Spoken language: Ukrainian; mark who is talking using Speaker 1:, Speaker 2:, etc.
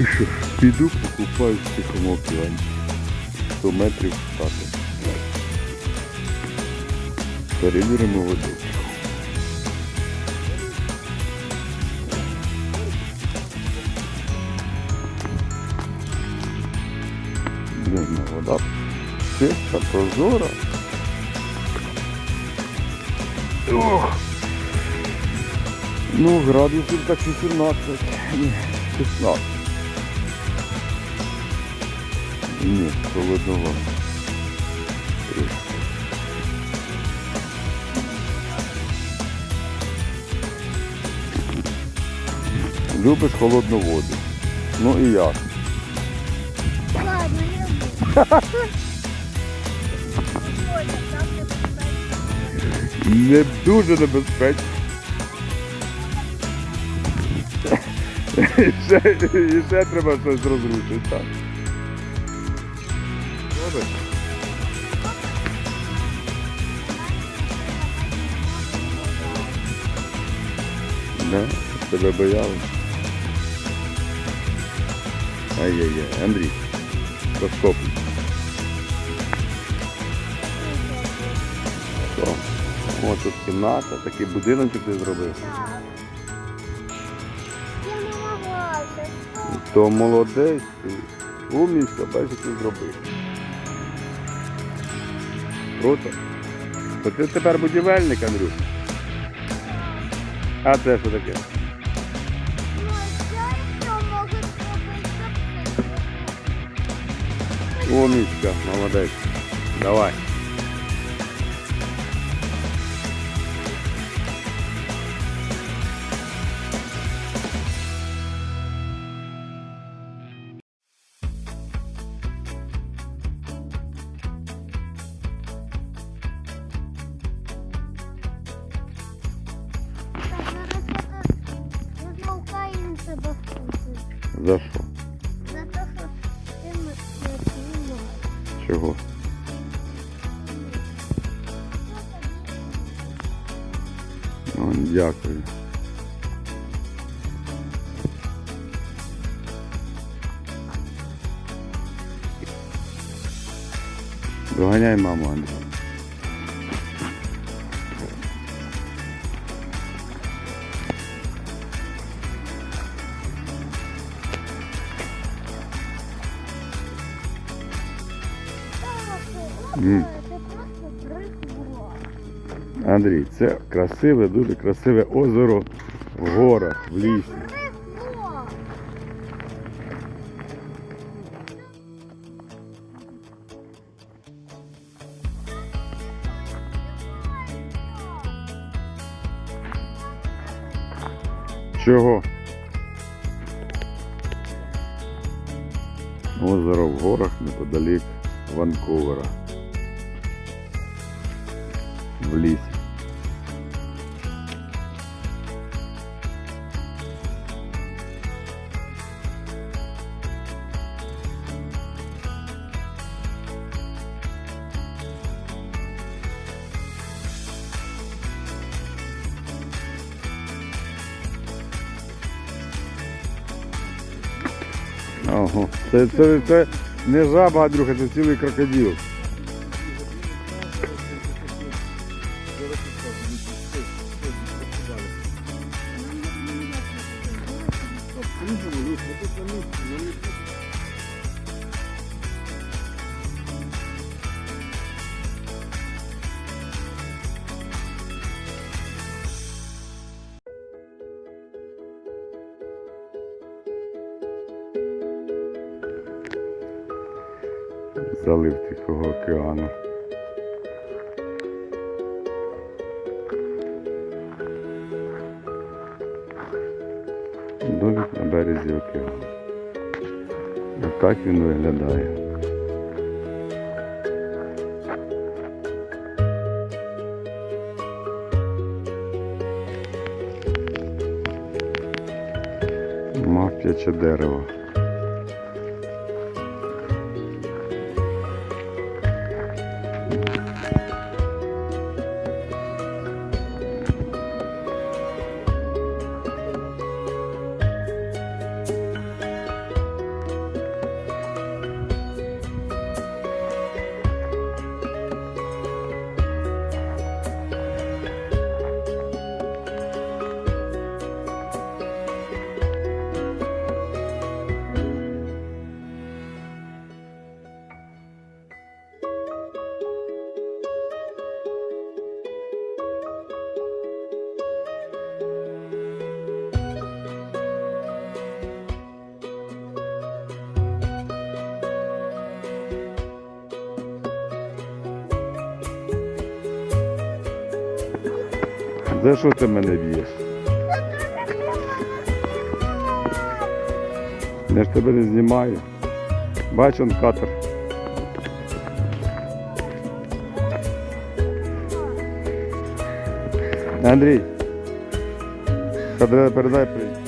Speaker 1: І що, піду покупаю в тихому океані. 100 метрів стати. Перевіримо. Блін, ну вода чиста, прозора. Ох. Ну, градусів так 18. Ні, 16. Ні. Трішки. Любиш холодну воду. Ну і я.
Speaker 2: Ладно, не
Speaker 1: Не дуже небезпечно. І ще, і ще треба щось розрушити, так. Добре. Да, тебе боялись. Ай-яй-яй, Андрій, розкопуй. Що? О, тут кімната, такий будиночок ти зробив.
Speaker 2: Я.
Speaker 1: То молодець, умнічка, бачиш, ти зробив. Круто. То ти тепер будівельник, Андрюш. А це що таке? Умнічка, молодець. Давай.
Speaker 2: Тебе.
Speaker 1: За що?
Speaker 2: За те, що ти знімаєш.
Speaker 1: Чого? О, дякую. Доганяй маму, Андрій. М. Андрій, це красиве, дуже красиве озеро в горах, в лісі. Чого? Озеро в горах неподалік Ванкувера. В лісі. Ого. Це, це, це не жаба, Андрюха, це цілий крокодил. Залив Тихого океану. Домик на березі океану. Отак він виглядає. Мавп'яче дерево. За що ти мене б'єш? Я ж тебе не знімаю. Бач, он катер. Андрій. Передай, привіт.